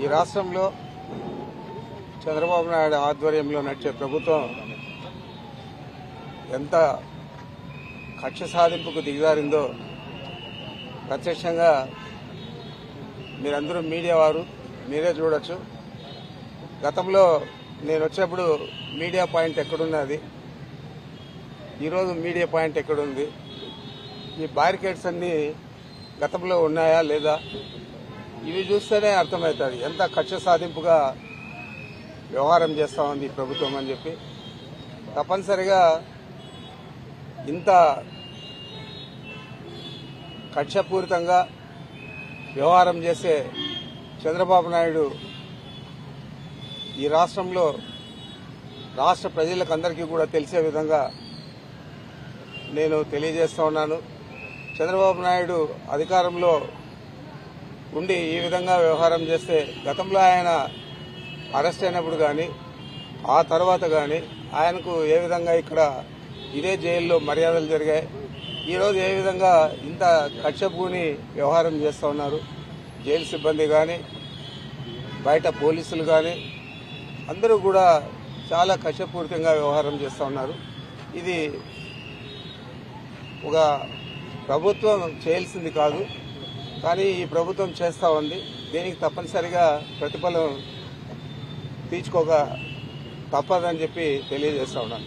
ఈ రాష్ట్రంలో చంద్రబాబు నాయుడు ఆధ్వర్యంలో నడిచే ప్రభుత్వం ఎంత కక్ష సాధింపుకు దిగజారిందో ప్రత్యక్షంగా మీరందరూ మీడియా వారు మీరే చూడొచ్చు. గతంలో నేను వచ్చేప్పుడు మీడియా పాయింట్ ఎక్కడున్నది ఈరోజు మీడియా పాయింట్ ఎక్కడుంది? ఈ బ్యారికేడ్స్ అన్నీ గతంలో ఉన్నాయా లేదా? ఇవి చూస్తేనే అర్థమవుతుంది. ఎంత కక్ష సాధింపుగా వ్యవహారం చేస్తా ఉంది ప్రభుత్వం అని చెప్పి. తప్పనిసరిగా ఇంత కక్షపూరితంగా వ్యవహారం చేసే చంద్రబాబు నాయుడు ఈ రాష్ట్రంలో రాష్ట్ర ప్రజలకందరికీ కూడా తెలిసే విధంగా నేను తెలియజేస్తా ఉన్నాను. చంద్రబాబు నాయుడు అధికారంలో ఉండి ఈ విధంగా వ్యవహారం చేస్తే గతంలో ఆయన అరెస్ట్ అయినప్పుడు కానీ ఆ తర్వాత కానీ ఆయనకు ఏ విధంగా ఇక్కడ ఇదే జైల్లో మర్యాదలు జరిగాయి? ఈరోజు ఏ విధంగా ఇంత కక్షపూని వ్యవహారం చేస్తూ ఉన్నారు? జైలు సిబ్బంది కానీ బయట పోలీసులు కానీ అందరూ కూడా చాలా కక్షపూరితంగా వ్యవహారం చేస్తూ ఉన్నారు. ఇది ఒక ప్రభుత్వం చేయాల్సింది కాదు. కానీ ఈ ప్రభుత్వం చేస్తూ ఉంది. దీనికి తప్పనిసరిగా ప్రతిఫలం తీర్చుకోక తప్పదని చెప్పి తెలియజేస్తా ఉన్నాను.